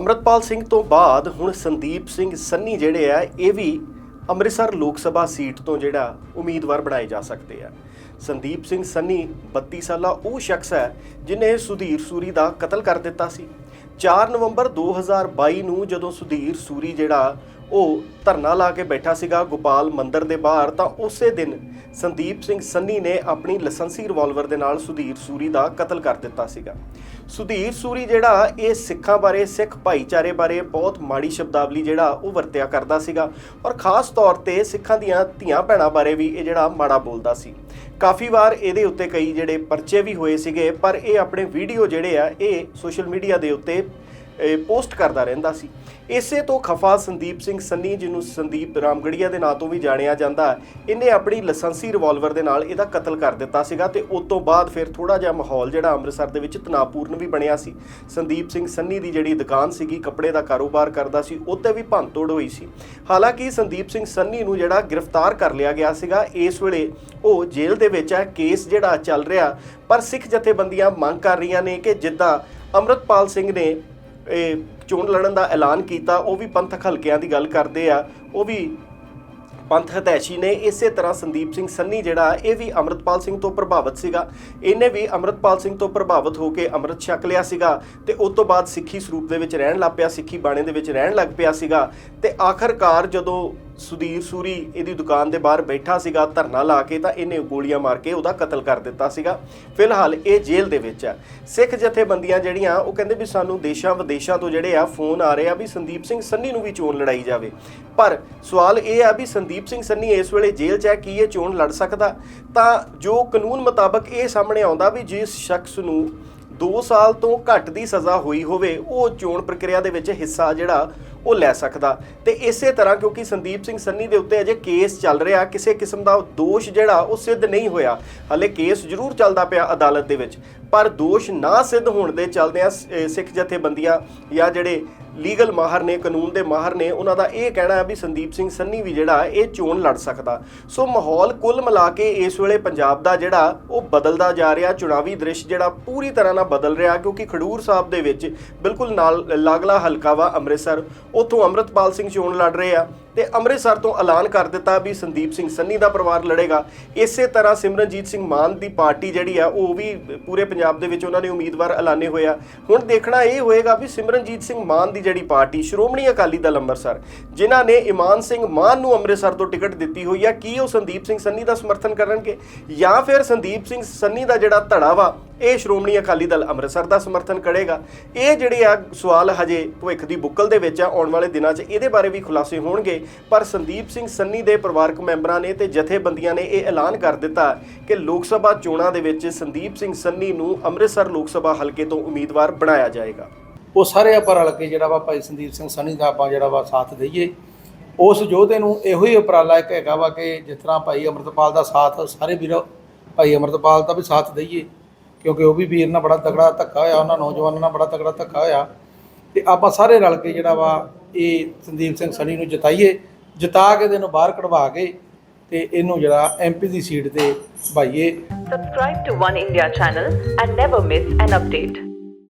ਅੰਮ੍ਰਿਤਪਾਲ ਸਿੰਘ ਤੋਂ ਬਾਅਦ ਹੁਣ ਸੰਦੀਪ ਸਿੰਘ ਸੰਨੀ ਜਿਹੜੇ ਆ, ਇਹ ਵੀ ਅੰਮ੍ਰਿਤਸਰ ਲੋਕ ਸਭਾ ਸੀਟ ਤੋਂ ਜਿਹੜਾ ਉਮੀਦਵਾਰ ਬਣਾਏ ਜਾ ਸਕਦੇ ਆ। ਸੰਦੀਪ ਸਿੰਘ ਸੰਨੀ 32 ਸਾਲਾ ਉਹ ਸ਼ਖਸ ਹੈ ਜਿਨੇ ਸੁਧੀਰ ਸੂਰੀ ਦਾ ਕਤਲ ਕਰ ਦਿੱਤਾ ਸੀ। 4 ਨਵੰਬਰ 2022 ਨੂੰ ਜਦੋਂ ਸੁਧੀਰ ਸੂਰੀ ਜਿਹੜਾ ਉਹ ਧਰਨਾ ਲਾ ਕੇ ਬੈਠਾ ਸੀਗਾ ਗੋਪਾਲ ਮੰਦਿਰ ਦੇ ਬਾਹਰ, ਤਾਂ ਉਸੇ ਦਿਨ ਸੰਦੀਪ ਸਿੰਘ ਸੰਨੀ ਨੇ ਆਪਣੀ ਲਾਇਸੈਂਸੀ ਰਿਵਾਲਵਰ ਦੇ ਨਾਲ ਸੁਧੀਰ ਸੂਰੀ ਦਾ ਕਤਲ ਕਰ ਦਿੱਤਾ ਸੀਗਾ। ਸੁਧੀਰ ਸੂਰੀ ਜਿਹੜਾ, ਇਹ ਸਿੱਖਾਂ ਬਾਰੇ, ਸਿੱਖ ਭਾਈਚਾਰੇ ਬਾਰੇ ਬਹੁਤ ਮਾੜੀ ਸ਼ਬਦਾਵਲੀ ਜਿਹੜਾ, ਉਹ ਵਰਤਿਆ ਕਰਦਾ ਸੀਗਾ ਔਰ ਖਾਸ ਤੌਰ ਤੇ ਸਿੱਖਾਂ ਦੀਆਂ ਧੀਆਂ ਭੈਣਾਂ ਬਾਰੇ ਵੀ ਇਹ ਜਿਹੜਾ ਮਾੜਾ ਬੋਲਦਾ ਸੀ। ਕਾਫੀ ਵਾਰ ਇਹਦੇ ਉੱਤੇ ਕਈ ਜਿਹੜੇ ਪਰਚੇ ਵੀ ਹੋਏ ਸੀਗੇ, ਪਰ ਇਹ ਆਪਣੇ ਵੀਡੀਓ ਜਿਹੜੇ ਆ, ਇਹ ਸੋਸ਼ਲ ਮੀਡੀਆ ਦੇ ਉੱਤੇ ਪੋਸਟ ਕਰਦਾ ਰਹਿੰਦਾ ਸੀ। ਇਸੇ ਤੋਂ ਖਫਾ ਸੰਦੀਪ ਸਿੰਘ ਸੰਨੀ, ਜਿਹਨੂੰ ਸੰਦੀਪ ਰਾਮਗੜੀਆ ਦੇ ਨਾਂ ਤੋਂ ਵੀ ਜਾਣਿਆ ਜਾਂਦਾ, ਇਹਨੇ ਆਪਣੀ ਲਾਇਸੈਂਸੀ ਰਿਵਾਲਵਰ ਦੇ ਨਾਲ ਇਹਦਾ ਕਤਲ ਕਰ ਦਿੱਤਾ ਸੀਗਾ ਤੇ ਉਸ ਤੋਂ ਬਾਅਦ ਫਿਰ ਥੋੜਾ ਜਿਹਾ ਮਾਹੌਲ ਜਿਹੜਾ ਅੰਮ੍ਰਿਤਸਰ ਦੇ ਵਿੱਚ ਤਣਾਅਪੂਰਨ ਵੀ ਬਣਿਆ ਸੀ। ਸੰਦੀਪ ਸਿੰਘ ਸੰਨੀ ਦੀ ਜਿਹੜੀ ਦੁਕਾਨ ਸੀਗੀ, ਕੱਪੜੇ ਦਾ ਕਾਰੋਬਾਰ ਕਰਦਾ ਸੀ ਉੱਤੇ ਵੀ ਭੰਨਤੋੜ ਹੋਈ ਸੀ। ਹਾਲਾਂਕਿ ਸੰਦੀਪ ਸਿੰਘ ਸੰਨੀ ਨੂੰ ਜਿਹੜਾ ਗ੍ਰਿਫਤਾਰ ਕਰ ਲਿਆ ਗਿਆ ਸੀਗਾ, ਇਸ ਵੇਲੇ ਉਹ ਜੇਲ੍ਹ ਦੇ ਵਿੱਚ ਹੈ, ਕੇਸ ਜਿਹੜਾ ਚੱਲ ਰਿਹਾ, ਪਰ ਸਿੱਖ ਜਥੇਬੰਦੀਆਂ ਮੰਗ ਕਰ ਰਹੀਆਂ ਨੇ ਕਿ ਜਿੱਦਾਂ ਅੰਮ੍ਰਿਤਪਾਲ ਸਿੰਘ ਨੇ ਚੋਣ ਲੜਨ ਦਾ ਐਲਾਨ ਕੀਤਾ, ਉਹ ਵੀ ਪੰਥਕ ਹਲਕਿਆਂ ਦੀ ਗੱਲ ਕਰਦੇ ਆ, ਉਹ ਵੀ ਪੰਥ ਹਤੈਸ਼ੀ ਨੇ। ਇਸੇ ਤਰ੍ਹਾਂ ਸੰਦੀਪ ਸਿੰਘ ਸੰਨੀ ਜਿਹੜਾ, ਇਹ ਵੀ ਅੰਮ੍ਰਿਤਪਾਲ ਸਿੰਘ ਤੋਂ ਪ੍ਰਭਾਵਿਤ ਸੀਗਾ। ਇਹਨੇ ਵੀ ਅੰਮ੍ਰਿਤਪਾਲ ਸਿੰਘ ਤੋਂ ਪ੍ਰਭਾਵਿਤ ਹੋ ਕੇ ਅੰਮ੍ਰਿਤ ਛਕ ਲਿਆ ਸੀਗਾ ਤੇ ਉਸ ਤੋਂ ਬਾਅਦ ਸਿੱਖੀ ਸਰੂਪ ਦੇ ਵਿੱਚ ਰਹਿਣ ਲੱਗ ਪਿਆ, ਸਿੱਖੀ ਬਾਣੇ ਦੇ ਵਿੱਚ ਰਹਿਣ ਲੱਗ ਪਿਆ ਸੀਗਾ ਤੇ ਆਖਰਕਾਰ ਜਦੋਂ ਸੁਧੀਰ ਸੂਰੀ ਇਹਦੀ ਦੁਕਾਨ ਦੇ ਬਾਹਰ ਬੈਠਾ ਸੀਗਾ, ਧਰਨਾ ਲਾ ਕੇ ਤਾਂ ਇਹਨੇ ਗੋਲੀਆਂ ਮਾਰ ਕੇ ਉਹਦਾ ਕਤਲ ਕਰ ਦਿੱਤਾ ਸੀਗਾ। ਫਿਲਹਾਲ ਇਹ ਜੇਲ੍ਹ ਦੇ ਵਿੱਚ ਆ ਸਿੱਖ ਜਥੇਬੰਦੀਆਂ ਜਿਹੜੀਆਂ, ਉਹ ਕਹਿੰਦੇ ਵੀ ਸਾਨੂੰ ਦੇਸ਼ਾਂ ਵਿਦੇਸ਼ਾਂ ਤੋਂ ਜਿਹੜੇ ਆ, ਫੋਨ ਆ ਰਹੇ ਆ ਵੀ ਸੰਦੀਪ ਸਿੰਘ ਸੰਨੀ ਨੂੰ ਵੀ ਚੋਣ ਲੜਾਈ ਜਾਵੇ। ਪਰ ਸਵਾਲ ਇਹ ਆ ਵੀ ਸੰਦੀਪ ਸਿੰਘ ਸੰਨੀ ਇਸ ਵੇਲੇ ਜੇਲ੍ਹ 'ਚ ਹੈ, ਕੀ ਇਹ ਚੋਣ ਲੜ ਸਕਦਾ? ਤਾਂ ਜੋ ਕਾਨੂੰਨ ਮੁਤਾਬਕ ਇਹ ਸਾਹਮਣੇ ਆਉਂਦਾ ਵੀ ਜਿਸ ਸ਼ਖਸ ਨੂੰ 2 ਸਾਲ ਤੋਂ ਘੱਟ ਦੀ ਸਜ਼ਾ ਹੋਈ ਹੋਵੇ, ਉਹ ਚੋਣ ਪ੍ਰਕਿਰਿਆ ਦੇ ਵਿੱਚ ਹਿੱਸਾ ਜਿਹੜਾ ਉਹ ਲੈ ਸਕਦਾ। ਤੇ ਇਸੇ ਤਰ੍ਹਾਂ ਕਿਉਂਕਿ ਸੰਦੀਪ ਸਿੰਘ ਸੰਨੀ ਦੇ ਉੱਤੇ ਅਜੇ ਕੇਸ ਚੱਲ ਰਿਹਾ, ਕਿਸੇ ਕਿਸਮ ਦਾ ਦੋਸ਼ ਜਿਹੜਾ, ਉਹ ਸਿੱਧ ਨਹੀਂ ਹੋਇਆ। ਹਲੇ ਕੇਸ ਜ਼ਰੂਰ ਚੱਲਦਾ ਪਿਆ ਅਦਾਲਤ ਦੇ ਵਿੱਚ। ਪਰ ਦੋਸ਼ ਨਾ ਸਿੱਧ ਹੋਣ ਦੇ ਚੱਲਦਿਆਂ ਸ- ਸਿੱਖ ਜਥੇਬੰਦੀਆਂ ਜਾਂ ਜਿਹੜੇ ਲੀਗਲ ਮਾਹਰ ਨੇ, ਕਾਨੂੰਨ ਦੇ ਮਾਹਰ ਨੇ, ਉਹਨਾਂ ਦਾ ਇਹ ਕਹਿਣਾ ਹੈ ਵੀ ਸੰਦੀਪ ਸਿੰਘ ਸੰਨੀ ਵੀ ਜਿਹੜਾ, ਇਹ ਚੋਣ ਲੜ ਸਕਦਾ। ਸੋ ਮਾਹੌਲ ਕੁੱਲ ਮਿਲਾ ਕੇ ਇਸ ਵੇਲੇ ਪੰਜਾਬ ਦਾ ਜਿਹੜਾ, ਉਹ ਬਦਲਦਾ ਜਾ ਰਿਹਾ। ਚੁਣਾਵੀ ਦ੍ਰਿਸ਼ ਜਿਹੜਾ, ਪੂਰੀ ਤਰ੍ਹਾਂ ਨਾਲ ਬਦਲ ਰਿਹਾ, ਕਿਉਂਕਿ ਖਡੂਰ ਸਾਹਿਬ ਦੇ ਵਿੱਚ ਬਿਲਕੁਲ ਨਾਲ, ਲਾਗਲਾ ਹਲਕਾ ਵਾ ਅੰਮ੍ਰਿਤਸਰ। ਉੱਥੋਂ ਅੰਮ੍ਰਿਤਪਾਲ ਸਿੰਘ ਚੋਣ ਲੜ ਰਹੇ ਆ। ਤੇ ਅੰਮ੍ਰਿਤਸਰ ਤੋਂ ਐਲਾਨ ਕਰ ਦਿੱਤਾ ਵੀ ਸੰਦੀਪ ਸਿੰਘ ਸੰਨੀ ਦਾ ਪਰਿਵਾਰ ਲੜੇਗਾ। ਇਸੇ ਤਰ੍ਹਾਂ ਸਿਮਰਨਜੀਤ ਸਿੰਘ ਮਾਨ ਦੀ ਪਾਰਟੀ ਜਿਹੜੀ ਆ, ਉਹ ਵੀ ਪੂਰੇ ਪੰਜਾਬ ਦੇ ਵਿੱਚ ਉਹਨਾਂ ਨੇ ਉਮੀਦਵਾਰ ਐਲਾਨੇ ਹੋਏ ਆ। ਹੁਣ ਦੇਖਣਾ ਇਹ ਹੋਏਗਾ ਵੀ ਸਿਮਰਨਜੀਤ ਸਿੰਘ ਮਾਨ ਦੀ ਜਿਹੜੀ ਪਾਰਟੀ, ਸ਼੍ਰੋਮਣੀ ਅਕਾਲੀ ਦਲ ਅੰਮ੍ਰਿਤਸਰ, ਜਿਨ੍ਹਾਂ ਨੇ ਇਮਾਨ ਸਿੰਘ ਮਾਨ ਨੂੰ ਅੰਮ੍ਰਿਤਸਰ ਤੋਂ ਟਿਕਟ ਦਿੱਤੀ ਹੋਈ ਆ, ਕੀ ਉਹ ਸੰਦੀਪ ਸਿੰਘ ਸੰਨੀ ਦਾ ਸਮਰਥਨ ਕਰਨਗੇ? ਜਾਂ ਫਿਰ ਸੰਦੀਪ ਸਿੰਘ ਸੰਨੀ ਦਾ ਜਿਹੜਾ ਧੜਾ ਵਾ, ਇਹ ਸ਼੍ਰੋਮਣੀ ਅਕਾਲੀ ਦਲ ਅੰਮ੍ਰਿਤਸਰ ਦਾ ਸਮਰਥਨ ਕਰੇਗਾ? ਇਹ ਜਿਹੜੇ ਆ ਸਵਾਲ ਹਜੇ ਭਵਿੱਖ ਦੀ ਬੁੱਕਲ ਦੇ ਵਿੱਚ ਆ, ਆਉਣ ਵਾਲੇ ਦਿਨਾਂ 'ਚ ਇਹਦੇ ਬਾਰੇ ਵੀ ਖੁਲਾਸੇ ਹੋਣਗੇ। ਪਰ ਸੰਦੀਪ ਸਿੰਘ ਸੰਨੀ ਦੇ ਪਰਿਵਾਰਕ ਮੈਂਬਰਾਂ ਨੇ ਤੇ ਜਥੇਬੰਦੀਆਂ ਨੇ ਇਹ ਐਲਾਨ ਕਰ ਦਿੱਤਾ ਕਿ ਲੋਕ ਸਭਾ ਚੋਣਾਂ ਦੇ ਵਿੱਚ ਸੰਦੀਪ ਸਿੰਘ ਸੰਨੀ ਨੂੰ ਅੰਮ੍ਰਿਤਸਰ ਲੋਕ ਸਭਾ ਹਲਕੇ ਤੋਂ ਉਮੀਦਵਾਰ ਬਣਾਇਆ ਜਾਏਗਾ। ਉਹ ਸਾਰੇ ਆਪਾਂ ਰਲ ਕੇ ਜਿਹੜਾ ਵਾ ਭਾਈ ਸੰਦੀਪ ਸਿੰਘ ਸੰਨੀ ਦਾ ਆਪਾਂ ਜਿਹੜਾ ਵਾ ਸਾਥ ਦਈਏ। ਉਸ ਯੋਧੇ ਨੂੰ ਇਹੋ ਹੀ ਉਪਰਾਲਾ ਇੱਕ ਹੈਗਾ ਵਾ ਕਿ ਜਿਸ ਤਰ੍ਹਾਂ ਭਾਈ ਅਮਰਤਪਾਲ ਦਾ ਸਾਥ ਸਾਰੇ ਵੀਰ ਭਾਈ ਅਮਰਤਪਾਲ ਦਾ ਵੀ ਸਾਥ ਦਈਏ, ਕਿਉਂਕਿ ਉਹ ਵੀ ਵੀਰ ਨਾਲ ਬੜਾ ਤਗੜਾ ਧੱਕਾ ਹੋਇਆ, ਉਹਨਾਂ ਨੌਜਵਾਨਾਂ ਨਾਲ ਬੜਾ ਤਗੜਾ ਧੱਕਾ ਹੋਇਆ। ਤੇ ਆਪਾਂ ਸਾਰੇ ਰਲ ਕੇ ਜਿਹੜਾ ਵਾ ਇਹ ਸੰਦੀਪ ਸਿੰਘ ਸਣੀ ਨੂੰ ਜਿਤਾਈਏ ਜਿਤਾ ਕੇ ਇਹਨੂੰ ਬਾਹਰ ਕਢਵਾ ਕੇ ਤੇ ਇਹਨੂੰ ਜਿਹੜਾ ਐਮਪੀ ਦੀ ਸੀਟ ਤੇ ਭਾਈਏ subscribe to One India channel and never miss an update